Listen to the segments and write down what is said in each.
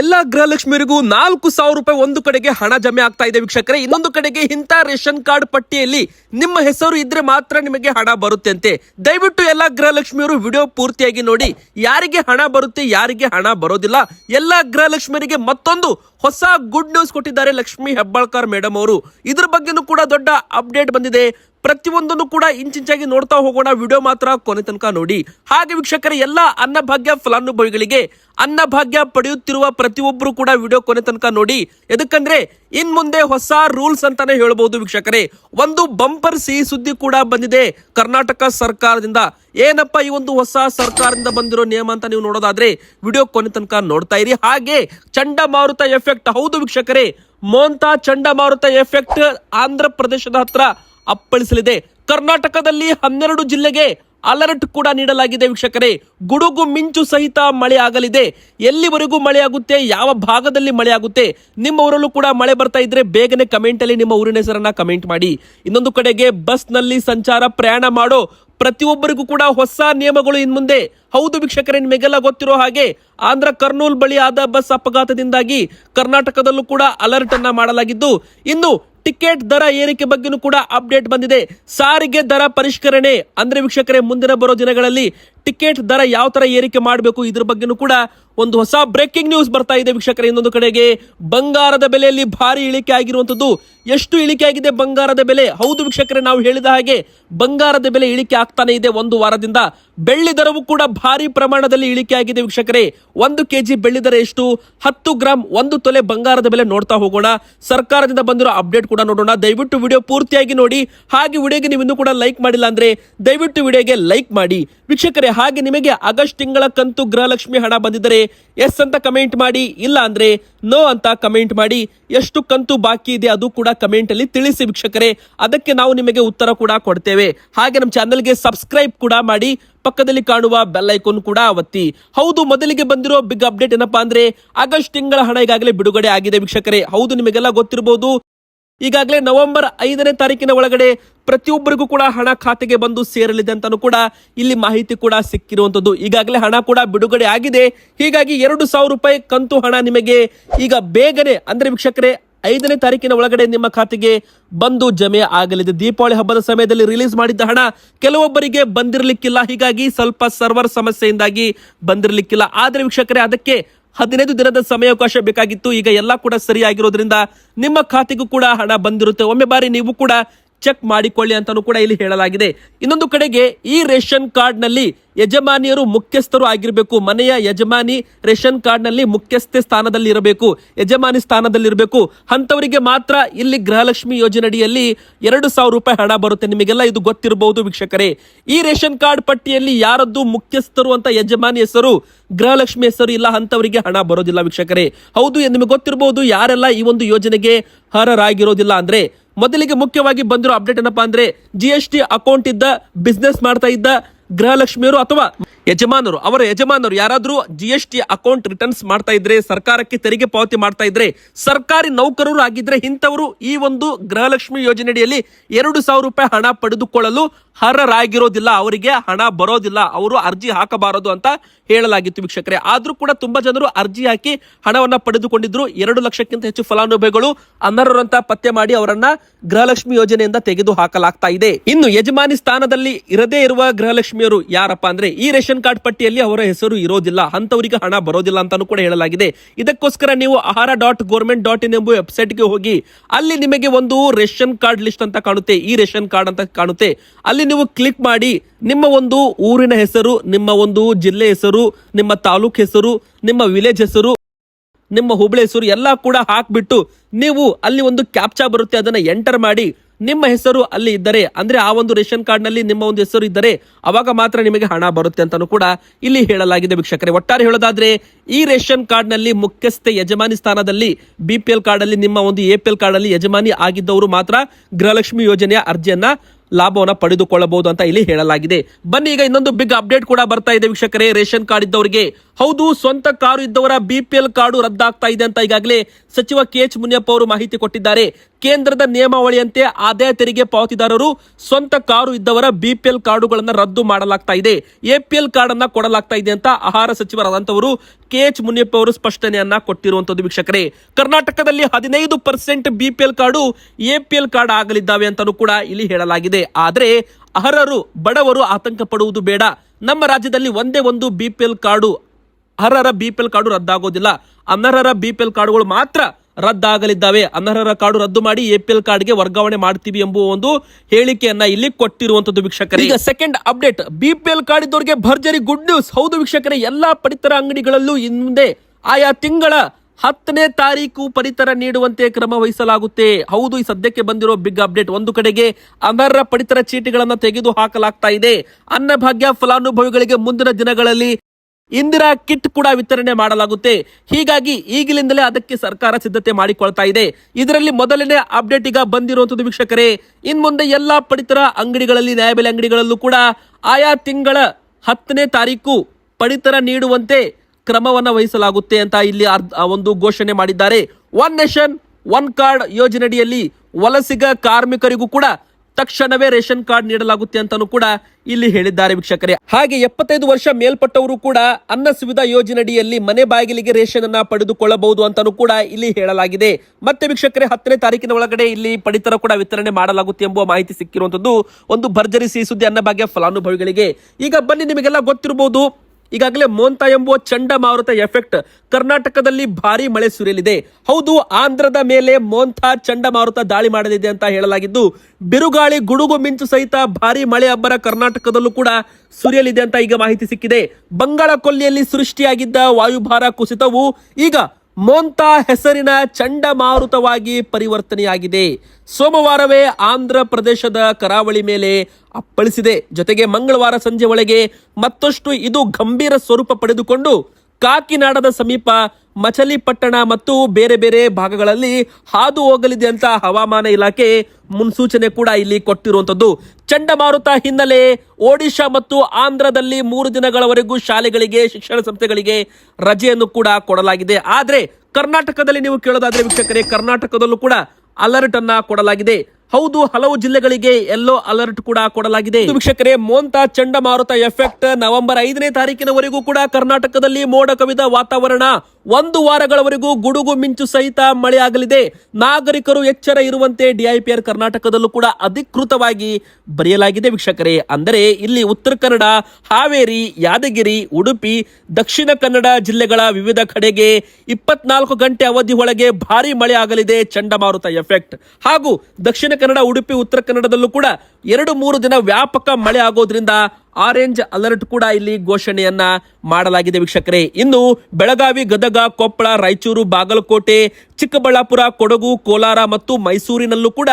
ಎಲ್ಲ ಗೃಹಲಕ್ಷ್ಮಿಯರಿಗೂ ನಾಲ್ಕು ಸಾವಿರ ರೂಪಾಯಿ ಒಂದು ಕಡೆಗೆ ಹಣ ಜಮೆ ಆಗ್ತಾ ಇದೆ ವೀಕ್ಷಕರೇ. ಇನ್ನೊಂದು ಕಡೆಗೆ ಇಂಥ ರೇಷನ್ ಕಾರ್ಡ್ ಪಟ್ಟಿಯಲ್ಲಿ ನಿಮ್ಮ ಹೆಸರು ಇದ್ರೆ ಮಾತ್ರ ನಿಮಗೆ ಹಣ ಬರುತ್ತೆ ದಯವಿಟ್ಟು ಎಲ್ಲ ಗೃಹಲಕ್ಷ್ಮಿಯವರು ವಿಡಿಯೋ ಪೂರ್ತಿಯಾಗಿ ನೋಡಿ. ಯಾರಿಗೆ ಹಣ ಬರುತ್ತೆ, ಯಾರಿಗೆ ಹಣ ಬರೋದಿಲ್ಲ. ಎಲ್ಲ ಗೃಹಲಕ್ಷ್ಮಿಯರಿಗೆ ಮತ್ತೊಂದು ಹೊಸ ಗುಡ್ ನ್ಯೂಸ್ ಕೊಟ್ಟಿದ್ದಾರೆ ಲಕ್ಷ್ಮಿ ಹೆಬ್ಬಾಳ್ಕರ್ ಮೇಡಮ್ ಅವರು. ಇದ್ರ ಬಗ್ಗೆನೂ ಕೂಡ ದೊಡ್ಡ ಅಪ್ಡೇಟ್ ಬಂದಿದೆ. ಪ್ರತಿಯೊಂದನ್ನು ಕೂಡ ಇಂಚಿಂಚಾಗಿ ನೋಡ್ತಾ ಹೋಗೋಣ. ವಿಡಿಯೋ ಮಾತ್ರ ಕೊನೆ ತನಕ ನೋಡಿ. ಹಾಗೆ ವೀಕ್ಷಕರ, ಎಲ್ಲ ಅನ್ನಭಾಗ್ಯ ಫಲಾನುಭವಿಗಳಿಗೆ ಅನ್ನಭಾಗ್ಯ ಪಡೆಯುತ್ತಿರುವ ಪ್ರತಿಯೊಬ್ಬರು ಕೂಡ ವಿಡಿಯೋ ಕೊನೆ ತನಕ ನೋಡಿ. ಎದಕ್ಕಂದ್ರೆ ಇನ್ ಮುಂದೆ ಹೊಸ ರೂಲ್ಸ್ ಅಂತಾನೆ ಹೇಳಬಹುದು ವೀಕ್ಷಕರೇ. ಒಂದು ಬಂಪರ್ ಸಿಹಿ ಸುದ್ದಿ ಕೂಡ ಬಂದಿದೆ. ಕರ್ನಾಟಕ ಸರ್ಕಾರದಿಂದ. ಏನಪ್ಪ ಈ ಒಂದು ಹೊಸ ಸರ್ಕಾರದಿಂದ ಬಂದಿರೋ ನಿಯಮ ಅಂತ ನೀವು ನೋಡೋದಾದ್ರೆ ವಿಡಿಯೋ ಕೊನೆ ತನಕ ನೋಡ್ತಾ ಇರಿ. ಹಾಗೆ ಚಂಡಮಾರುತ ಎಫೆಕ್ಟ್. ಹೌದು ವೀಕ್ಷಕರೇ, ಮೋಂತಾ ಚಂಡಮಾರುತ ಎಫೆಕ್ಟ್ ಆಂಧ್ರ ಪ್ರದೇಶದ ಹತ್ರ ಅಪ್ಪಳಿಸಲಿದೆ. ಕರ್ನಾಟಕದಲ್ಲಿ ಹನ್ನೆರಡು ಜಿಲ್ಲೆಗೆ ಅಲರ್ಟ್ ಕೂಡ ನೀಡಲಾಗಿದೆ ವೀಕ್ಷಕರೇ. ಗುಡುಗು ಮಿಂಚು ಸಹಿತ ಮಳೆ ಆಗಲಿದೆ. ಎಲ್ಲಿವರೆಗೂ ಮಳೆ ಆಗುತ್ತೆ ಯಾವ ಭಾಗದಲ್ಲಿ ಮಳೆ ಆಗುತ್ತೆ ನಿಮ್ಮ ಊರಲ್ಲೂ ಕೂಡ ಮಳೆ ಬರ್ತಾ ಇದ್ರೆ ಬೇಗನೆ ಕಮೆಂಟ್ ಅಲ್ಲಿ ನಿಮ್ಮ ಊರಿನ ಹೆಸರನ್ನ ಕಮೆಂಟ್ ಮಾಡಿ. ಇನ್ನೊಂದು ಕಡೆಗೆ ಬಸ್ನಲ್ಲಿ ಸಂಚಾರ ಪ್ರಯಾಣ ಮಾಡೋ ಪ್ರತಿಯೊಬ್ಬರಿಗೂ ಕೂಡ ಹೊಸ ನಿಯಮಗಳು ಇನ್ ಮುಂದೆ ಹೌದು ವೀಕ್ಷಕರೇ, ನಿಮಗೆಲ್ಲ ಗೊತ್ತಿರೋ ಹಾಗೆ ಆಂಧ್ರ ಕರ್ನೂಲ್ ಬಳಿ ಆದ ಬಸ್ ಅಪಘಾತದಿಂದಾಗಿ ಕರ್ನಾಟಕದಲ್ಲೂ ಕೂಡ ಅಲರ್ಟ್ ಅನ್ನ ಮಾಡಲಾಗಿದ್ದು, ಇನ್ನು ಟಿಕೆಟ್ ದರ ಏರಿಕೆ ಬಗ್ಗೆನೂ ಕೂಡ ಅಪ್ಡೇಟ್ ಬಂದಿದೆ. ಸಾರಿಗೆ ದರ ಪರಿಷ್ಕರಣೆ. ಅಂದ್ರೆ ವೀಕ್ಷಕರೇ, ಮುಂದಿನ ಬರೋ ದಿನಗಳಲ್ಲಿ ಟಿಕೆಟ್ ದರ ಯಾವ ತರ ಏರಿಕೆ ಮಾಡಬೇಕು ಇದ್ರ ಬಗ್ಗೆನೂ ಕೂಡ ಒಂದು ಹೊಸ ಬ್ರೇಕಿಂಗ್ ನ್ಯೂಸ್ ಬರ್ತಾ ಇದೆ ವೀಕ್ಷಕರ. ಇನ್ನೊಂದು ಕಡೆಗೆ ಬಂಗಾರದ ಬೆಲೆಯಲ್ಲಿ ಭಾರಿ ಇಳಿಕೆ ಆಗಿರುವಂಥದ್ದು ಎಷ್ಟು ಇಳಿಕೆ ಆಗಿದೆ ಬಂಗಾರದ ಬೆಲೆ? ಹೌದು ವೀಕ್ಷಕರೇ, ನಾವು ಹೇಳಿದ ಹಾಗೆ ಬಂಗಾರದ ಬೆಲೆ ಇಳಿಕೆ ಆಗ್ತಾನೆ ಇದೆ ಒಂದು ವಾರದಿಂದ. ಬೆಳ್ಳಿ ದರವು ಕೂಡ ಭಾರಿ ಪ್ರಮಾಣದಲ್ಲಿ ಇಳಿಕೆ ಆಗಿದೆ ವೀಕ್ಷಕರೇ. ಒಂದು ಕೆಜಿ ಬೆಳ್ಳಿ ದರ ಎಷ್ಟು? ಹತ್ತು ಗ್ರಾಮ್ ಒಂದು ತೊಲೆ ಬಂಗಾರದ ಬೆಲೆ ನೋಡ್ತಾ ಹೋಗೋಣ. ಸರ್ಕಾರದಿಂದ ಬಂದಿರೋ ಅಪ್ಡೇಟ್ ಕೂಡ ನೋಡೋಣ. ದಯವಿಟ್ಟು ವಿಡಿಯೋ ಪೂರ್ತಿಯಾಗಿ ನೋಡಿ. ಹಾಗೆ ವಿಡಿಯೋಗೆ ನೀವು ಇನ್ನೂ ಕೂಡ ಲೈಕ್ ಮಾಡಿಲ್ಲ ಅಂದ್ರೆ ದಯವಿಟ್ಟು ವಿಡಿಯೋಗೆ ಲೈಕ್ ಮಾಡಿ. ವೀಕ್ಷಕರೇ ಹಾಗೆ ನಿಮಗೆ ಆಗಸ್ಟ್ ತಿಂಗಳ ಕಂತು ಗೃಹಲಕ್ಷ್ಮಿ ಹಣ ಬಂದಿದ್ದರೆ ಎಸ್ ಅಂತ ಕಮೆಂಟ್ ಮಾಡಿ, ಇಲ್ಲ ಅಂದ್ರೆ ನೋ ಅಂತ ಕಮೆಂಟ್ ಮಾಡಿ. ಎಷ್ಟು ಕಂತು ಬಾಕಿ ಇದೆ, ಅದು ಕೂಡ ಕಮೆಂಟ್ ಅಲ್ಲಿ ತಿಳಿಸಿ ವೀಕ್ಷಕರೇ. ಅದಕ್ಕೆ ನಾವು ನಿಮಗೆ ಉತ್ತರ ಕೂಡ ಕೊಡ್ತೇವೆ. ಹಾಗೆ ನಮ್ಮ ಚಾನಲ್ಗೆ ಸಬ್ಸ್ಕ್ರೈಬ್ ಕೂಡ ಮಾಡಿ, ಪಕ್ಕದಲ್ಲಿ ಕಾಣುವ ಬೆಲ್ ಐಕೋನ್ ಕೂಡ ಒತ್ತಿ. ಹೌದು, ಮೊದಲಿಗೆ ಬಂದಿರೋ ಬಿಗ್ ಅಪ್ಡೇಟ್ ಏನಪ್ಪಾ ಅಂದ್ರೆ ಆಗಸ್ಟ್ ತಿಂಗಳ ಹಣ ಈಗಾಗಲೇ ಬಿಡುಗಡೆ ಆಗಿದೆ ವೀಕ್ಷಕರೇ. ಹೌದು, ನಿಮಗೆಲ್ಲ ಗೊತ್ತಿರಬಹುದು ಈಗಾಗಲೇ ನವೆಂಬರ್ ಐದನೇ ತಾರೀಕಿನ ಒಳಗಡೆ ಪ್ರತಿಯೊಬ್ಬರಿಗೂ ಕೂಡ ಹಣ ಖಾತೆಗೆ ಬಂದು ಸೇರಲಿದೆ ಅಂತಾನು ಕೂಡ ಇಲ್ಲಿ ಮಾಹಿತಿ ಕೂಡ ಸಿಕ್ಕಿರುವಂತದ್ದು ಈಗಾಗಲೇ ಹಣ ಕೂಡ ಬಿಡುಗಡೆ ಆಗಿದೆ. ಹೀಗಾಗಿ ಎರಡು ಸಾವಿರ ರೂಪಾಯಿ ಕಂತು ಹಣ ನಿಮಗೆ ಈಗ ಬೇಗನೆ, ಅಂದ್ರೆ ವೀಕ್ಷಕರೇ, ಐದನೇ ತಾರೀಕಿನ ಒಳಗಡೆ ನಿಮ್ಮ ಖಾತೆಗೆ ಬಂದು ಜಮೆ ಆಗಲಿದೆ. ದೀಪಾವಳಿ ಹಬ್ಬದ ಸಮಯದಲ್ಲಿ ರಿಲೀಸ್ ಮಾಡಿದ್ದ ಹಣ ಕೆಲವೊಬ್ಬರಿಗೆ ಬಂದಿರಲಿಕ್ಕಿಲ್ಲ. ಹೀಗಾಗಿ ಸ್ವಲ್ಪ ಸರ್ವರ್ ಸಮಸ್ಯೆಯಿಂದಾಗಿ ಬಂದಿರಲಿಕ್ಕಿಲ್ಲ. ಆದ್ರೆ ವೀಕ್ಷಕರೇ, ಅದಕ್ಕೆ ಹದಿನೈದು ದಿನದ ಸಮಯಾವಕಾಶ ಬೇಕಾಗಿತ್ತು. ಈಗ ಎಲ್ಲ ಕೂಡ ಸರಿಯಾಗಿರೋದ್ರಿಂದ ನಿಮ್ಮ ಖಾತೆಗೂ ಕೂಡ ಹಣ ಬಂದಿರುತ್ತೆ. ಒಮ್ಮೆ ಬಾರಿ ನೀವು ಕೂಡ ಚೆಕ್ ಮಾಡಿಕೊಳ್ಳಿ ಅಂತಾನೂ ಕೂಡ ಇಲ್ಲಿ ಹೇಳಲಾಗಿದೆ. ಇನ್ನೊಂದು ಕಡೆಗೆ ಈ ರೇಷನ್ ಕಾರ್ಡ್ನಲ್ಲಿ ಯಜಮಾನಿಯರು ಮುಖ್ಯಸ್ಥರು ಆಗಿರಬೇಕು. ಮನೆಯ ಯಜಮಾನಿ ರೇಷನ್ ಕಾರ್ಡ್ನಲ್ಲಿ ಮುಖ್ಯಸ್ಥೆ ಸ್ಥಾನದಲ್ಲಿ ಇರಬೇಕು ಯಜಮಾನಿ ಸ್ಥಾನದಲ್ಲಿ ಇರಬೇಕು ಅಂತವರಿಗೆ ಮಾತ್ರ ಇಲ್ಲಿ ಗೃಹಲಕ್ಷ್ಮಿ ಯೋಜನೆ ಅಡಿಯಲ್ಲಿ ಎರಡು ಸಾವಿರ ರೂಪಾಯಿ ಹಣ ಬರುತ್ತೆ. ನಿಮಗೆಲ್ಲ ಇದು ಗೊತ್ತಿರಬಹುದು ವೀಕ್ಷಕರೇ. ಈ ರೇಷನ್ ಕಾರ್ಡ್ ಪಟ್ಟಿಯಲ್ಲಿ ಯಾರದ್ದು ಮುಖ್ಯಸ್ಥರು ಅಂತ ಯಜಮಾನಿ ಹೆಸರು, ಗೃಹಲಕ್ಷ್ಮಿ ಹೆಸರು ಇಲ್ಲ ಅಂತವರಿಗೆ ಹಣ ಬರೋದಿಲ್ಲ ವೀಕ್ಷಕರೇ. ಹೌದು, ನಿಮಗೆ ಗೊತ್ತಿರಬಹುದು ಯಾರೆಲ್ಲ ಈ ಒಂದು ಯೋಜನೆಗೆ ಹರರಾಗಿರೋದಿಲ್ಲ ಅಂದ್ರೆ. ಮೊದಲಿಗೆ ಮುಖ್ಯವಾಗಿ ಬಂದಿರೋ ಅಪ್ಡೇಟ್ ಏನಪ್ಪಾ ಅಂದ್ರೆ, ಜಿ ಎಸ್ ಟಿ ಅಕೌಂಟ್ ಇದ್ದ, ಬಿಸ್ನೆಸ್ ಮಾಡ್ತಾ ಇದ್ದ ಗೃಹಲಕ್ಷ್ಮಿಯರು ಅಥವಾ ಯಜಮಾನರು, ಅವರ ಯಜಮಾನರು ಯಾರಾದರೂ G S T account returns ಮಾಡ್ತಾ ಇದ್ರೆ, ಸರ್ಕಾರಕ್ಕೆ ತೆರಿಗೆ ಪಾವತಿ ಮಾಡ್ತಾ ಇದ್ರೆ, ಸರ್ಕಾರಿ ನೌಕರರು ಆಗಿದ್ರೆ ಇಂಥವರು ಈ ಒಂದು ಗೃಹಲಕ್ಷ್ಮಿ ಯೋಜನೆಯಡಿಯಲ್ಲಿ ಎರಡು ಸಾವಿರ ರೂಪಾಯಿ ಹಣ ಪಡೆದುಕೊಳ್ಳಲು ಅರ್ಹರಾಗಿರೋದಿಲ್ಲ, ಅವರಿಗೆ ಹಣ ಬರೋದಿಲ್ಲ, ಅವರು ಅರ್ಜಿ ಹಾಕಬಾರದು ಅಂತ ಹೇಳಲಾಗಿತ್ತು ವೀಕ್ಷಕರೇ. ಆದ್ರೂ ಕೂಡ ತುಂಬಾ ಜನರು ಅರ್ಜಿ ಹಾಕಿ ಹಣವನ್ನ ಪಡೆದುಕೊಂಡಿದ್ರು. ಎರಡು ಲಕ್ಷಕ್ಕಿಂತ ಹೆಚ್ಚು ಫಲಾನುಭವಿಗಳು ಅನರ್ಹರಂತ ಪತ್ತೆ ಮಾಡಿ ಅವರನ್ನ ಗೃಹಲಕ್ಷ್ಮಿ ಯೋಜನೆಯಿಂದ ತೆಗೆದು ಹಾಕಲಾಗ್ತಾ ಇದೆ. ಇನ್ನು ಯಜಮಾನಿ ಸ್ಥಾನದಲ್ಲಿ ಇರದೇ ಇರುವ ಗೃಹಲಕ್ಷ್ಮಿಯರು ಯಾರಪ್ಪ ಅಂದ್ರೆ ಈ ಕಾರ್ಡ್ ಪಟ್ಟಿಯಲ್ಲಿ ಅವರ ಹೆಸರು ಇರೋದಿಲ್ಲ. ಅಂತವರಿಗೆ ಹಣ ಬರೋದಿಲ್ಲ ಅಂತಾನು ಕೂಡ ಹೇಳಲಾಗಿದೆ. ಇದಕ್ಕೋಸ್ಕರ ನೀವು ಆಹಾರ ಡಾಟ್ ಗೋರ್ಮೆಂಟ್ ಡಾಟ್ ಇನ್ ಎಂಬ ವೆಬ್ಸೈಟ್ಗೆ ಹೋಗಿ, ಅಲ್ಲಿ ನಿಮಗೆ ಒಂದು ರೇಷನ್ ಕಾರ್ಡ್ ಲಿಸ್ಟ್ ಅಂತ ಕಾಣುತ್ತೆ. ಈ ರೇಷನ್ ಕಾರ್ಡ್ ಅಂತ ಕಾಣುತ್ತೆ. ಅಲ್ಲಿ ನೀವು ಕ್ಲಿಕ್ ಮಾಡಿ, ನಿಮ್ಮ ಒಂದು ಊರಿನ ಹೆಸರು, ನಿಮ್ಮ ಒಂದು ಜಿಲ್ಲೆ ಹೆಸರು, ನಿಮ್ಮ ತಾಲೂಕ್ ಹೆಸರು, ನಿಮ್ಮ ವಿಲೇಜ್ ಹೆಸರು, ನಿಮ್ಮ ಹುಬ್ಳಿ ಹೆಸರು, ಎಲ್ಲ ಕೂಡ ಹಾಕ್ಬಿಟ್ಟು ನೀವು ಅಲ್ಲಿ ಒಂದು ಕ್ಯಾಪ್ಚಾ ಬರುತ್ತೆ. ಅದನ್ನ ಎಂಟರ್ ಮಾಡಿ ನಿಮ್ಮ ಹೆಸರು ಅಲ್ಲಿ ಇದ್ದರೆ, ಅಂದ್ರೆ ಆ ಒಂದು ರೇಷನ್ ಕಾರ್ಡ್ನಲ್ಲಿ ನಿಮ್ಮ ಒಂದು ಹೆಸರು ಇದ್ದರೆ, ಅವಾಗ ಮಾತ್ರ ನಿಮಗೆ ಹಣ ಬರುತ್ತೆ ಅಂತಾನು ಕೂಡ ಇಲ್ಲಿ ಹೇಳಲಾಗಿದೆ ವೀಕ್ಷಕರೇ. ಒಟ್ಟಾರೆ ಹೇಳೋದಾದ್ರೆ, ಈ ರೇಷನ್ ಕಾರ್ಡ್ನಲ್ಲಿ ಮುಖ್ಯಸ್ಥೆ ಯಜಮಾನಿ ಸ್ಥಾನದಲ್ಲಿ ಬಿ ಪಿ ಎಲ್ ಕಾರ್ಡ್ ಅಲ್ಲಿ ನಿಮ್ಮ ಒಂದು ಎ ಪಿ ಎಲ್ ಕಾರ್ಡ್ ಅಲ್ಲಿ ಯಜಮಾನಿ ಆಗಿದ್ದವರು ಮಾತ್ರ ಗೃಹಲಕ್ಷ್ಮಿ ಯೋಜನೆಯ ಅರ್ಜಿಯನ್ನ ಲಾಭವನ್ನು ಪಡೆದುಕೊಳ್ಳಬಹುದು ಅಂತ ಇಲ್ಲಿ ಹೇಳಲಾಗಿದೆ. ಬನ್ನಿ, ಈಗ ಇನ್ನೊಂದು ಬಿಗ್ ಅಪ್ಡೇಟ್ ಕೂಡ ಬರ್ತಾ ಇದೆ ವೀಕ್ಷಕರೇ. ರೇಷನ್ ಕಾರ್ಡ್ ಇದ್ದವರಿಗೆ ಹೌದು, ಸ್ವಂತ ಕಾರು ಇದ್ದವರ ಬಿಪಿಎಲ್ ಕಾರ್ಡು ರದ್ದಾಗ್ತಾ ಇದೆ ಅಂತ ಈಗಾಗಲೇ ಸಚಿವ ಕೆ ಎಚ್ ಮುನಿಯಪ್ಪ ಅವರು ಮಾಹಿತಿ ಕೊಟ್ಟಿದ್ದಾರೆ. ಕೇಂದ್ರದ ನಿಯಮಾವಳಿಯಂತೆ ಆದಾಯ ತೆರಿಗೆ ಪಾವತಿದಾರರು ಸ್ವಂತ ಕಾರು ಇದ್ದವರ ಬಿಪಿಎಲ್ ಕಾರ್ಡುಗಳನ್ನು ರದ್ದು ಮಾಡಲಾಗ್ತಾ ಇದೆ. ಎಪಿಎಲ್ ಕಾರ್ಡ್ ಅನ್ನ ಕೊಡಲಾಗ್ತಾ ಇದೆ ಅಂತ ಆಹಾರ ಸಚಿವರಾದಂತವರು ಕೆ ಎಚ್ ಮುನಿಯಪ್ಪ ಅವರು ಸ್ಪಷ್ಟನೆಯನ್ನ ಕೊಟ್ಟಿರುವಂತದ್ದು ವೀಕ್ಷಕರೇ. ಕರ್ನಾಟಕದಲ್ಲಿ ಹದಿನೈದು percent BPL card APL card ಆಗಲಿದ್ದಾವೆ ಅಂತಾನೂ ಕೂಡ ಇಲ್ಲಿ ಹೇಳಲಾಗಿದೆ. ಆದರೆ ಅರ್ಹರು, ಬಡವರು ಆತಂಕ ಪಡುವುದು ಬೇಡ. ನಮ್ಮ ರಾಜ್ಯದಲ್ಲಿ ಒಂದೇ ಒಂದು ಬಿಪಿಎಲ್ ಕಾರ್ಡು ಅರ್ಹರ ಬಿ ಪಿ ಎಲ್ ಕಾರ್ಡು ರದ್ದಾಗೋದಿಲ್ಲ. ಅನರ್ಹರ ಬಿ ಪಿ ಎಲ್ ಕಾರ್ಡುಗಳು ಮಾತ್ರ ರದ್ದಾಗಲಿದ್ದಾವೆ. ಅನರ್ಹರ ಕಾರ್ಡು ರದ್ದು ಮಾಡಿ ಎಪಿಎಲ್ ಕಾರ್ಡ್ಗೆ ವರ್ಗಾವಣೆ ಮಾಡ್ತೀವಿ ಎಂಬುವ ಒಂದು ಹೇಳಿಕೆಯನ್ನ ಇಲ್ಲಿ ಕೊಟ್ಟಿರುವಂತದ್ದು ವೀಕ್ಷಕರೇ. ಈಗ ಸೆಕೆಂಡ್ ಅಪ್ಡೇಟ್ ಬಿಪಿಎಲ್ ಕಾರ್ಡ್ ಇದ್ದವರಿಗೆ ಭರ್ಜರಿ ಗುಡ್ ನ್ಯೂಸ್ ಹೌದು ವೀಕ್ಷಕರೇ, ಎಲ್ಲಾ ಪಡಿತರ ಅಂಗಡಿಗಳಲ್ಲೂ ಹಿಂದೆ ಆಯಾ ತಿಂಗಳ ಹತ್ತನೇ ತಾರೀಕು ಪಡಿತರ ನೀಡುವಂತೆ ಕ್ರಮ ವಹಿಸಲಾಗುತ್ತೆ. ಹೌದು, ಈ ಸದ್ಯಕ್ಕೆ ಬಂದಿರೋ ಬಿಗ್ ಅಪ್ಡೇಟ್ ಒಂದು ಕಡೆಗೆ ಅನರ್ಹ ಪಡಿತರ ಚೀಟಿಗಳನ್ನು ತೆಗೆದು ಹಾಕಲಾಗ್ತಾ ಇದೆ. ಅನ್ನಭಾಗ್ಯ ಫಲಾನುಭವಿಗಳಿಗೆ ಮುಂದಿನ ದಿನಗಳಲ್ಲಿ ಇಂದಿರಾ ಕಿಟ್ ಕೂಡ ವಿತರಣೆ ಮಾಡಲಾಗುತ್ತೆ. ಹೀಗಾಗಿ ಈಗಲಿಂದಲೇ ಅದಕ್ಕೆ ಸರ್ಕಾರ ಸಿದ್ಧತೆ ಮಾಡಿಕೊಳ್ತಾ ಇದೆ. ಇದರಲ್ಲಿ ಮೊದಲನೇ ಅಪ್ಡೇಟ್ ಈಗ ಬಂದಿರುವಂತದ್ದು ವೀಕ್ಷಕರೇ, ಇನ್ ಮುಂದೆ ಎಲ್ಲಾ ಪಡಿತರ ಅಂಗಡಿಗಳಲ್ಲಿ ನ್ಯಾಯಬೆಲೆ ಅಂಗಡಿಗಳಲ್ಲೂ ಕೂಡ ಆಯಾ ತಿಂಗಳ ಹತ್ತನೇ ತಾರೀಕು ಪಡಿತರ ನೀಡುವಂತೆ ಕ್ರಮವನ್ನು ವಹಿಸಲಾಗುತ್ತೆ ಅಂತ ಇಲ್ಲಿ ಒಂದು ಘೋಷಣೆ ಮಾಡಿದ್ದಾರೆ. ಒನ್ ನೇಷನ್ ಒನ್ ಕಾರ್ಡ್ ಯೋಜನೆಯಡಿಯಲ್ಲಿ ವಲಸಿಗ ಕಾರ್ಮಿಕರಿಗೂ ಕೂಡ ತಕ್ಷಣವೇ ರೇಷನ್ ಕಾರ್ಡ್ ನೀಡಲಾಗುತ್ತೆ ಅಂತಾನೂ ಕೂಡ ಇಲ್ಲಿ ಹೇಳಿದ್ದಾರೆ ವೀಕ್ಷಕರೇ. ಹಾಗೆ ಎಪ್ಪತ್ತೈದು ವರ್ಷ ಮೇಲ್ಪಟ್ಟವರು ಕೂಡ ಅನ್ನ ಸುವಿಧಾ ಯೋಜನೆಯಡಿಯಲ್ಲಿ ಮನೆ ಬಾಗಿಲಿಗೆ ರೇಷನ್ ಅನ್ನ ಪಡೆದುಕೊಳ್ಳಬಹುದು ಅಂತಾನೂ ಕೂಡ ಇಲ್ಲಿ ಹೇಳಲಾಗಿದೆ. ಮತ್ತೆ ವೀಕ್ಷಕರೇ, ಹತ್ತನೇ ತಾರೀಕಿನ ಒಳಗಡೆ ಇಲ್ಲಿ ಪಡಿತರ ಕೂಡ ವಿತರಣೆ ಮಾಡಲಾಗುತ್ತೆ ಎಂಬುವ ಮಾಹಿತಿ ಸಿಕ್ಕಿರುವಂತದ್ದು ಒಂದು ಭರ್ಜರಿ ಸಿಹಿ ಸುದ್ದಿ ಅನ್ನಭಾಗ್ಯ ಫಲಾನುಭವಿಗಳಿಗೆ. ಈಗ ಬನ್ನಿ, ನಿಮಗೆಲ್ಲ ಗೊತ್ತಿರಬಹುದು ಈಗಾಗಲೇ ಮೋಂತಾ ಎಂಬುವ ಚಂಡಮಾರುತ ಎಫೆಕ್ಟ್ ಕರ್ನಾಟಕದಲ್ಲಿ ಭಾರಿ ಮಳೆ ಸುರಿಯಲಿದೆ. ಹೌದು, ಆಂಧ್ರದ ಮೇಲೆ ಮೋಂತಾ ಚಂಡಮಾರುತ ದಾಳಿ ಮಾಡಲಿದೆ ಅಂತ ಹೇಳಲಾಗಿದ್ದು, ಬಿರುಗಾಳಿ, ಗುಡುಗು ಮಿಂಚು ಸಹಿತ ಭಾರಿ ಮಳೆ ಅಬ್ಬರ ಕರ್ನಾಟಕದಲ್ಲೂ ಕೂಡ ಸುರಿಯಲಿದೆ ಅಂತ ಈಗ ಮಾಹಿತಿ ಸಿಕ್ಕಿದೆ. ಬಂಗಾಳ ಕೊಲ್ಲಿಯಲ್ಲಿ ಸೃಷ್ಟಿಯಾಗಿದ್ದ ವಾಯುಭಾರ ಕುಸಿತವು ಈಗ ಮೋಂತಾ ಹೆಸರಿನ ಚಂಡಮಾರುತವಾಗಿ ಪರಿವರ್ತನೆಯಾಗಿದೆ. ಸೋಮವಾರವೇ ಆಂಧ್ರ ಪ್ರದೇಶದ ಕರಾವಳಿ ಮೇಲೆ ಅಪ್ಪಳಿಸಿದೆ. ಜೊತೆಗೆ ಮಂಗಳವಾರ ಸಂಜೆ ಒಳಗೆ ಮತ್ತಷ್ಟು ಇದು ಗಂಭೀರ ಸ್ವರೂಪ ಪಡೆದುಕೊಂಡು ಕಾಕಿನಾಡದ ಸಮೀಪ ಮಚಲಿಪಟ್ಟಣ ಮತ್ತು ಬೇರೆ ಬೇರೆ ಭಾಗಗಳಲ್ಲಿ ಹಾದು ಹೋಗಲಿದೆ ಅಂತ ಹವಾಮಾನ ಇಲಾಖೆ ಮುನ್ಸೂಚನೆ ಕೂಡ ಇಲ್ಲಿ ಕೊಟ್ಟಿರುವಂತದ್ದು. ಚಂಡಮಾರುತ ಹಿನ್ನೆಲೆ ಒಡಿಶಾ ಮತ್ತು ಆಂಧ್ರದಲ್ಲಿ ಮೂರು ದಿನಗಳವರೆಗೂ ಶಾಲೆಗಳಿಗೆ, ಶಿಕ್ಷಣ ಸಂಸ್ಥೆಗಳಿಗೆ ರಜೆಯನ್ನು ಕೂಡ ಕೊಡಲಾಗಿದೆ. ಆದರೆ ಕರ್ನಾಟಕದಲ್ಲಿ ನೀವು ಕೇಳೋದಾದ್ರೆ ವೀಕ್ಷಕರೇ, ಕರ್ನಾಟಕದಲ್ಲೂ ಕೂಡ ಅಲರ್ಟ್ ಅನ್ನ ಕೊಡಲಾಗಿದೆ. ಹೌದು, ಹಲವು ಜಿಲ್ಲೆಗಳಿಗೆ ಎಲ್ಲೋ ಅಲರ್ಟ್ ಕೂಡ ಕೊಡಲಾಗಿದೆ. ವೀಕ್ಷಕರೇ, ಮೋಂತಾ ಚಂಡಮಾರುತ ಎಫೆಕ್ಟ್ ನವೆಂಬರ್ ಐದನೇ ತಾರೀಕಿನವರೆಗೂ ಕೂಡ ಕರ್ನಾಟಕದಲ್ಲಿ ಮೋಡ ಕವಿದ ವಾತಾವರಣ. ಒಂದು ವಾರಗಳವರೆಗೂ ಗುಡುಗು ಮಿಂಚು ಸಹಿತ ಮಳೆಯಾಗಲಿದೆ ನಾಗರಿಕರು ಎಚ್ಚರ ಇರುವಂತೆ ಡಿಐಪಿಆರ್ ಕರ್ನಾಟಕದಲ್ಲೂ ಕೂಡ ಅಧಿಕೃತವಾಗಿ ಬರೆಯಲಾಗಿದೆ ವೀಕ್ಷಕರೇ. ಅಂದರೆ ಇಲ್ಲಿ ಉತ್ತರ ಕನ್ನಡ, ಹಾವೇರಿ, ಯಾದಗಿರಿ, ಉಡುಪಿ, ದಕ್ಷಿಣ ಕನ್ನಡ ಜಿಲ್ಲೆಗಳ ವಿವಿಧ ಕಡೆಗೆ ಇಪ್ಪತ್ನಾಲ್ಕು ಗಂಟೆ ಅವಧಿ ಒಳಗೆ ಭಾರಿ ಮಳೆ ಆಗಲಿದೆ ಚಂಡಮಾರುತ ಎಫೆಕ್ಟ್ ಹಾಗೂ ದಕ್ಷಿಣ ಕನ್ನಡ, ಉಡುಪಿ, ಉತ್ತರ ಕನ್ನಡದಲ್ಲೂ ಕೂಡ ಎರಡು, ಮೂರು ದಿನ ವ್ಯಾಪಕ ಮಳೆ ಆಗೋದ್ರಿಂದ ಆರೆಂಜ್ ಅಲರ್ಟ್ ಕೂಡ ಇಲ್ಲಿ ಘೋಷಣೆಯನ್ನ ಮಾಡಲಾಗಿದೆ ವೀಕ್ಷಕರೇ. ಇನ್ನು ಬೆಳಗಾವಿ, ಗದಗ, ಕೊಪ್ಪಳ, ರಾಯಚೂರು, ಬಾಗಲಕೋಟೆ ಚಿಕ್ಕಬಳ್ಳಾಪುರ, ಕೊಡಗು, ಕೋಲಾರ ಮತ್ತು ಮೈಸೂರಿನಲ್ಲೂ ಕೂಡ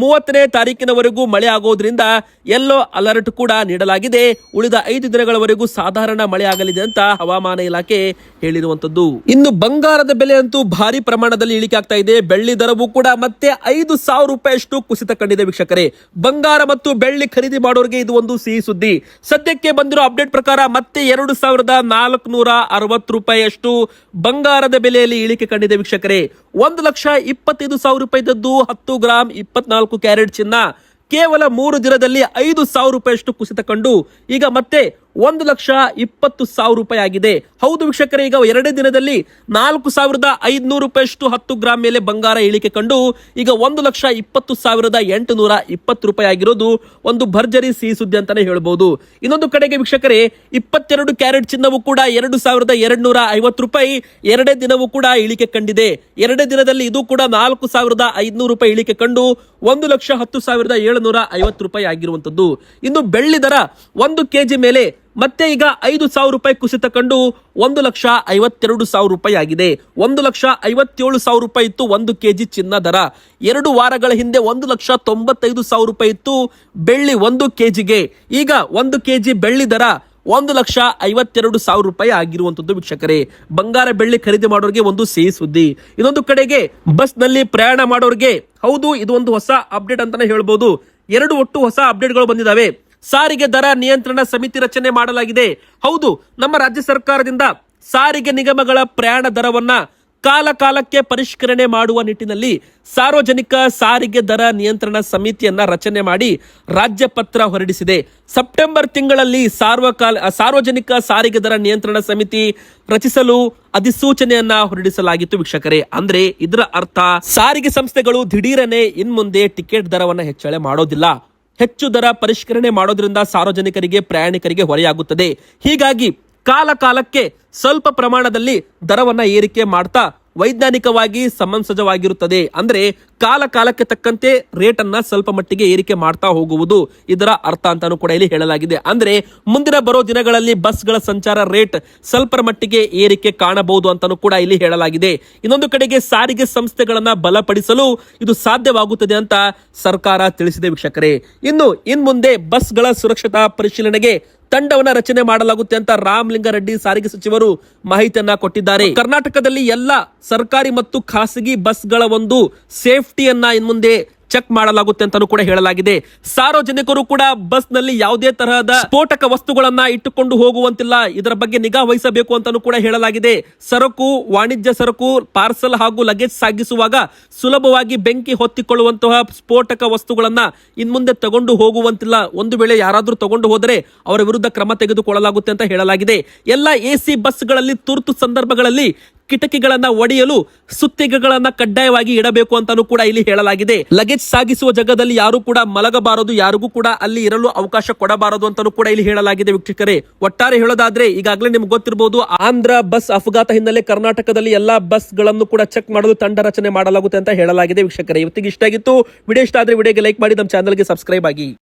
ಮೂವತ್ತನೇ ತಾರೀಕಿನವರೆಗೂ ಮಳೆ ಆಗೋದ್ರಿಂದ ಯೆಲ್ಲೋ ಅಲರ್ಟ್ ಕೂಡ ನೀಡಲಾಗಿದೆ. ಉಳಿದ ಐದು ದಿನಗಳವರೆಗೂ ಸಾಧಾರಣ ಮಳೆ ಆಗಲಿದೆ ಅಂತ ಹವಾಮಾನ ಇಲಾಖೆ ಹೇಳಿರುವಂತದ್ದು. ಇನ್ನು ಬಂಗಾರದ ಬೆಲೆ ಅಂತೂ ಭಾರಿ ಪ್ರಮಾಣದಲ್ಲಿ ಇಳಿಕೆ ಆಗ್ತಾ ಇದೆ. ಬೆಳ್ಳಿ ದರವು ಕೂಡ ಮತ್ತೆ ಐದು ಸಾವಿರ ರೂಪಾಯಿಯಷ್ಟು ಕುಸಿತ ಕಂಡಿದೆ ವೀಕ್ಷಕರೇ. ಬಂಗಾರ ಮತ್ತು ಬೆಳ್ಳಿ ಖರೀದಿ ಮಾಡೋರಿಗೆ ಇದು ಒಂದು ಸಿಹಿ ಸುದ್ದಿ. ಸದ್ಯಕ್ಕೆ ಬಂದಿರೋ ಅಪ್ಡೇಟ್ ಪ್ರಕಾರ ಮತ್ತೆ ಎರಡು ಸಾವಿರದ ನಾಲ್ಕುನೂರ ಅರವತ್ತು ರೂಪಾಯಿಯಷ್ಟು ಬಂಗಾರದ ಬೆಲೆಯಲ್ಲಿ ಇಳಿಕೆ ಕಂಡಿದೆ ವೀಕ್ಷಕರೇ. ಒಂದು ಲಕ್ಷ ಇಪ್ಪತ್ತೈದು ಸಾವಿರ ರೂಪಾಯಿದದ್ದು ಹತ್ತು ಗ್ರಾಮ್ ಇಪ್ಪತ್ನಾಲ್ಕು ಕ್ಯಾರೆಟ್ ಚಿನ್ನ. ಕೇವಲ ಮೂರು ದಿನದಲ್ಲಿ ಐದು ಸಾವಿರ ರೂಪಾಯಿಯಷ್ಟು ಕುಸಿತ ಕಂಡು. ಈಗ ಮತ್ತೆ ಒಂದು ಲಕ್ಷ ಇಪ್ಪತ್ತು ಸಾವಿರ ರೂಪಾಯಿ ಆಗಿದೆ. ಹೌದು ವೀಕ್ಷಕರೇ, ಈಗ ಎರಡೇ ದಿನದಲ್ಲಿ ನಾಲ್ಕು ಸಾವಿರದ ಐದುನೂರು ರೂಪಾಯಿಯಷ್ಟು ಹತ್ತು ಗ್ರಾಮ್ ಮೇಲೆ ಬಂಗಾರ ಇಳಿಕೆ ಕಂಡು, ಈಗ ಒಂದು ಲಕ್ಷ ಇಪ್ಪತ್ತು ಸಾವಿರದ ಎಂಟುನೂರ ಇಪ್ಪತ್ತು ರೂಪಾಯಿ ಆಗಿರೋದು ಒಂದು ಭರ್ಜರಿ ಸಿಹಿ ಸುದ್ದಿ ಅಂತಾನೆ ಹೇಳ್ಬೋದು. ಇನ್ನೊಂದು ಕಡೆಗೆ ವೀಕ್ಷಕರೇ, ಇಪ್ಪತ್ತೆರಡು ಕ್ಯಾರೆಟ್ ಚಿನ್ನವೂ ಕೂಡ ಎರಡು ಸಾವಿರದ ಎರಡು ನೂರ ಐವತ್ತು ರೂಪಾಯಿ, ಎರಡೇ ದಿನವೂ ಕೂಡ ಇಳಿಕೆ ಕಂಡಿದೆ. ಎರಡೇ ದಿನದಲ್ಲಿ ಇದು ಕೂಡ ನಾಲ್ಕು ಸಾವಿರದ ಐದುನೂರು ರೂಪಾಯಿ ಇಳಿಕೆ ಕಂಡು, ಒಂದು ಲಕ್ಷ ಹತ್ತು ಸಾವಿರದ ಏಳುನೂರ ಐವತ್ತು ರೂಪಾಯಿ ಆಗಿರುವಂತದ್ದು ಇನ್ನು ಬೆಳ್ಳಿ ದರ ಒಂದು ಕೆಜಿ ಮೇಲೆ ಮತ್ತೆ ಈಗ ಐದು ಸಾವಿರ ರೂಪಾಯಿ ಕುಸಿತ ಕಂಡು ಒಂದು ಲಕ್ಷ ಐವತ್ತೆರಡು ಸಾವಿರ ರೂಪಾಯಿ ಆಗಿದೆ. ಒಂದು ಲಕ್ಷ ಐವತ್ತೇಳು ಸಾವಿರ ರೂಪಾಯಿ ಇತ್ತು ಒಂದು ಕೆಜಿ ಚಿನ್ನ ದರ. ಎರಡು ವಾರಗಳ ಹಿಂದೆ ಒಂದು ಲಕ್ಷ ತೊಂಬತ್ತೈದು ಸಾವಿರ ರೂಪಾಯಿ ಇತ್ತು ಬೆಳ್ಳಿ ಒಂದು ಕೆಜಿಗೆ. ಈಗ ಒಂದು ಕೆಜಿ ಬೆಳ್ಳಿ ದರ ಒಂದು ಲಕ್ಷ ಐವತ್ತೆರಡು ಸಾವಿರ ರೂಪಾಯಿ ಆಗಿರುವಂತದ್ದು ವೀಕ್ಷಕರೇ. ಬಂಗಾರ ಬೆಳ್ಳಿ ಖರೀದಿ ಮಾಡೋರಿಗೆ ಒಂದು ಸಿಹಿ ಸುದ್ದಿ. ಇದೊಂದು ಕಡೆಗೆ ಬಸ್ನಲ್ಲಿ ಪ್ರಯಾಣ ಮಾಡೋರಿಗೆ ಹೌದು, ಇದು ಒಂದು ಹೊಸ ಅಪ್ಡೇಟ್ ಅಂತಾನೆ ಹೇಳ್ಬೋದು. ಎರಡು ಒಟ್ಟು ಹೊಸ ಅಪ್ಡೇಟ್ಗಳು ಬಂದಿದ್ದಾವೆ. ಸಾರಿಗೆ ದರ ನಿಯಂತ್ರಣ ಸಮಿತಿ ರಚನೆ ಮಾಡಲಾಗಿದೆ. ಹೌದು, ನಮ್ಮ ರಾಜ್ಯ ಸರ್ಕಾರದಿಂದ ಸಾರಿಗೆ ನಿಗಮಗಳ ಪ್ರಯಾಣ ದರವನ್ನ ಕಾಲ ಕಾಲಕ್ಕೆ ಪರಿಷ್ಕರಣೆ ಮಾಡುವ ನಿಟ್ಟಿನಲ್ಲಿ ಸಾರ್ವಜನಿಕ ಸಾರಿಗೆ ದರ ನಿಯಂತ್ರಣ ಸಮಿತಿಯನ್ನ ರಚನೆ ಮಾಡಿ ರಾಜ್ಯ ಪತ್ರ ಹೊರಡಿಸಿದೆ. ಸೆಪ್ಟೆಂಬರ್ ತಿಂಗಳಲ್ಲಿ ಸಾರ್ವಕಾಲ, ಸಾರ್ವಜನಿಕ ಸಾರಿಗೆ ದರ ನಿಯಂತ್ರಣ ಸಮಿತಿ ರಚಿಸಲು ಅಧಿಸೂಚನೆಯನ್ನ ಹೊರಡಿಸಲಾಗಿತ್ತು ವೀಕ್ಷಕರೇ. ಅಂದ್ರೆ ಇದರ ಅರ್ಥ, ಸಾರಿಗೆ ಸಂಸ್ಥೆಗಳು ದಿಢೀರನೆ ಇನ್ಮುಂದೆ ಟಿಕೆಟ್ ದರವನ್ನ ಹೆಚ್ಚಳ ಮಾಡೋದಿಲ್ಲ. ಹೆಚ್ಚು ದರ ಪರಿಷ್ಕರಣೆ ಮಾಡೋದ್ರಿಂದ ಸಾರ್ವಜನಿಕರಿಗೆ, ಪ್ರಯಾಣಿಕರಿಗೆ ಹೊರೆಯಾಗುತ್ತದೆ. ಹೀಗಾಗಿ ಕಾಲ ಕಾಲಕ್ಕೆ ಸ್ವಲ್ಪ ಪ್ರಮಾಣದಲ್ಲಿ ದರವನ್ನ ಏರಿಕೆ ಮಾಡ್ತಾ ವೈಜ್ಞಾನಿಕವಾಗಿ ಸಮಂಸಜವಾಗಿರುತ್ತದೆ ಅಂದ್ರೆ ಕಾಲ ಕಾಲಕ್ಕೆ ತಕ್ಕಂತೆ ರೇಟ್ ಅನ್ನ ಸ್ವಲ್ಪ ಮಟ್ಟಿಗೆ ಏರಿಕೆ ಮಾಡ್ತಾ ಹೋಗುವುದು ಇದರ ಅರ್ಥ ಅಂತಾನು ಕೂಡ ಇಲ್ಲಿ ಹೇಳಲಾಗಿದೆ. ಅಂದ್ರೆ ಮುಂದಿನ ಬರೋ ದಿನಗಳಲ್ಲಿ ಬಸ್ಗಳ ಸಂಚಾರ ರೇಟ್ ಸ್ವಲ್ಪ ಮಟ್ಟಿಗೆ ಏರಿಕೆ ಕಾಣಬಹುದು ಅಂತಾನು ಕೂಡ ಇಲ್ಲಿ ಹೇಳಲಾಗಿದೆ. ಇನ್ನೊಂದು ಕಡೆಗೆ ಸಾರಿಗೆ ಸಂಸ್ಥೆಗಳನ್ನ ಬಲಪಡಿಸಲು ಇದು ಸಾಧ್ಯವಾಗುತ್ತದೆ ಅಂತ ಸರ್ಕಾರ ತಿಳಿಸಿದೆ ವೀಕ್ಷಕರೇ. ಇನ್ನು ಇನ್ ಮುಂದೆ ಬಸ್ಗಳ ಸುರಕ್ಷತಾ ಪರಿಶೀಲನೆಗೆ ತಂಡವನ್ನ ರಚನೆ ಮಾಡಲಾಗುತ್ತೆ ಅಂತ ರಾಮಲಿಂಗಾರೆಡ್ಡಿ ಸಾರಿಗೆ ಸಚಿವರು ಮಾಹಿತಿಯನ್ನ ಕೊಟ್ಟಿದ್ದಾರೆ. ಕರ್ನಾಟಕದಲ್ಲಿ ಎಲ್ಲ ಸರ್ಕಾರಿ ಮತ್ತು ಖಾಸಗಿ ಬಸ್ಗಳ ಒಂದು ಸೇಫ್ಟಿಯನ್ನ ಇನ್ಮುಂದೆ ಚೆಕ್ ಮಾಡಲಾಗುತ್ತೆ ಅಂತಾನು ಕೂಡ ಹೇಳಲಾಗಿದೆ. ಸಾರ್ವಜನಿಕರು ಕೂಡ ಬಸ್ನಲ್ಲಿ ಯಾವುದೇ ತರಹದ ಸ್ಫೋಟಕ ವಸ್ತುಗಳನ್ನ ಇಟ್ಟುಕೊಂಡು ಹೋಗುವಂತಿಲ್ಲ. ಇದರ ಬಗ್ಗೆ ನಿಗಾ ವಹಿಸಬೇಕು ಅಂತಾನು ಕೂಡ ಹೇಳಲಾಗಿದೆ. ಸರಕು, ವಾಣಿಜ್ಯ ಸರಕು, ಪಾರ್ಸಲ್ ಹಾಗೂ ಲಗೇಜ್ ಸಾಗಿಸುವಾಗ ಸುಲಭವಾಗಿ ಬೆಂಕಿ ಹೊತ್ತಿಕೊಳ್ಳುವಂತಹ ಸ್ಫೋಟಕ ವಸ್ತುಗಳನ್ನ ಇನ್ಮುಂದೆ ತಗೊಂಡು ಹೋಗುವಂತಿಲ್ಲ. ಒಂದು ವೇಳೆ ಯಾರಾದರೂ ತಗೊಂಡು ಹೋದರೆ ಅವರ ವಿರುದ್ಧ ಕ್ರಮ ತೆಗೆದುಕೊಳ್ಳಲಾಗುತ್ತೆ ಅಂತ ಹೇಳಲಾಗಿದೆ. ಎಲ್ಲ ಎಸಿ ಬಸ್ಗಳಲ್ಲಿ ತುರ್ತು ಸಂದರ್ಭಗಳಲ್ಲಿ ಕಿಟಕಿಗಳನ್ನ ಒಡೆಯಲು ಸುತ್ತಿಗೆಗಳನ್ನ ಕಡ್ಡಾಯವಾಗಿ ಇಡಬೇಕು ಅಂತಾನು ಕೂಡ ಇಲ್ಲಿ ಹೇಳಲಾಗಿದೆ. ಲಗೇಜ್ ಸಾಗಿಸುವ ಜಾಗದಲ್ಲಿ ಯಾರು ಕೂಡ ಮಲಗಬಾರದು, ಯಾರಿಗೂ ಕೂಡ ಅಲ್ಲಿ ಇರಲು ಅವಕಾಶ ಕೊಡಬಾರದು ಅಂತಾನು ಕೂಡ ಇಲ್ಲಿ ಹೇಳಲಾಗಿದೆ ವೀಕ್ಷಕರೇ. ಒಟ್ಟಾರೆ ಹೇಳೋದಾದ್ರೆ, ಈಗಾಗಲೇ ನಿಮ್ಗೆ ಗೊತ್ತಿರಬಹುದು ಆಂಧ್ರ ಬಸ್ ಅಪಘಾತ ಹಿನ್ನೆಲೆ ಕರ್ನಾಟಕದಲ್ಲಿ ಎಲ್ಲಾ ಬಸ್ಗಳನ್ನು ಕೂಡ ಚೆಕ್ ಮಾಡಲು ತಂಡ ರಚನೆ ಮಾಡಲಾಗುತ್ತೆ ಅಂತ ಹೇಳಲಾಗಿದೆ ವೀಕ್ಷಕರೇ. ಇವತ್ತಿಗೆ ಇಷ್ಟ ಆಗಿತ್ತು. ವಿಡಿಯೋ ಇಷ್ಟ ಆದ್ರೆ ವಿಡಿಯೋಗೆ ಲೈಕ್ ಮಾಡಿ, ನಮ್ಮ ಚಾನಲ್ಗೆ ಸಬ್ಸ್ಕ್ರೈಬ್ ಆಗಿ.